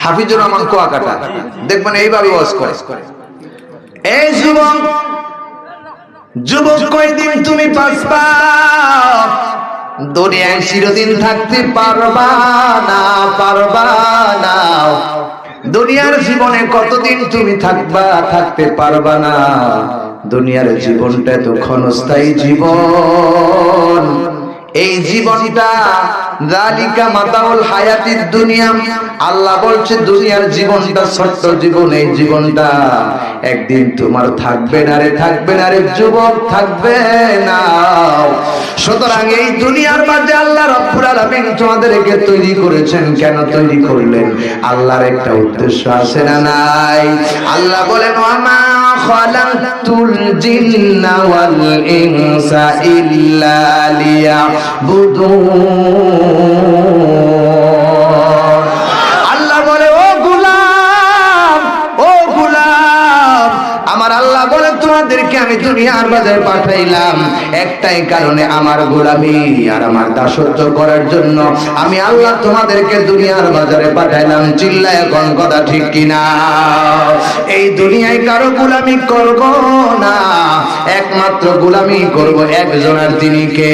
হাফিজুর রহমান কুয়াকাটা। দেখবেন এইভাবে ওয়াজ করে। এই যুবক যুবক কয়দিন তুমি বাঁচবা দুনিয়ায় চিরদিন থাকতে পারবা না পারবা না। দুনিয়ার জীবনে কতদিন তুমি থাকবা থাকতে পারবা না? দুনিয়ার জীবনটা তো ক্ষণস্থায়ী জীবন। এই জীবনটা জালিকা হায়াতির দুনিয়া। আল্লাহ বলছে, দুনিয়ার জীবনটা জীবন, এই জীবনটা একদিন তোমার থাকবে না রে, থাকবে না রে, যুবক থাকবে না। সুতরাং এই দুনিয়ার মাঝে আল্লাহ রব্বুল আলামিন তোমাদেরকে তৈরি করেছেন, কেন তৈরি করলেন? আল্লাহর একটা উদ্দেশ্য আছে না নাই? আল্লাহ বলেন মা খালাকতুল জিন্না ওয়াল ইনসা ইল্লা লিয়াবুদুন বলে তোমাদেরকে আমি দুনিয়ার বাজারে পাঠাইলাম। একটাই কারণে আমার গোলামি আর আমার দাসত্ব করার জন্য আমি আল্লাহ তোমাদেরকে দুনিয়ার বাজারে পাঠাইলাম। চিল্লা এখন কথা ঠিক কিনা? এই দুনিয়ায় কারও গোলামি করব না। একমাত্র গোলামি করব একজনের তিনি কে?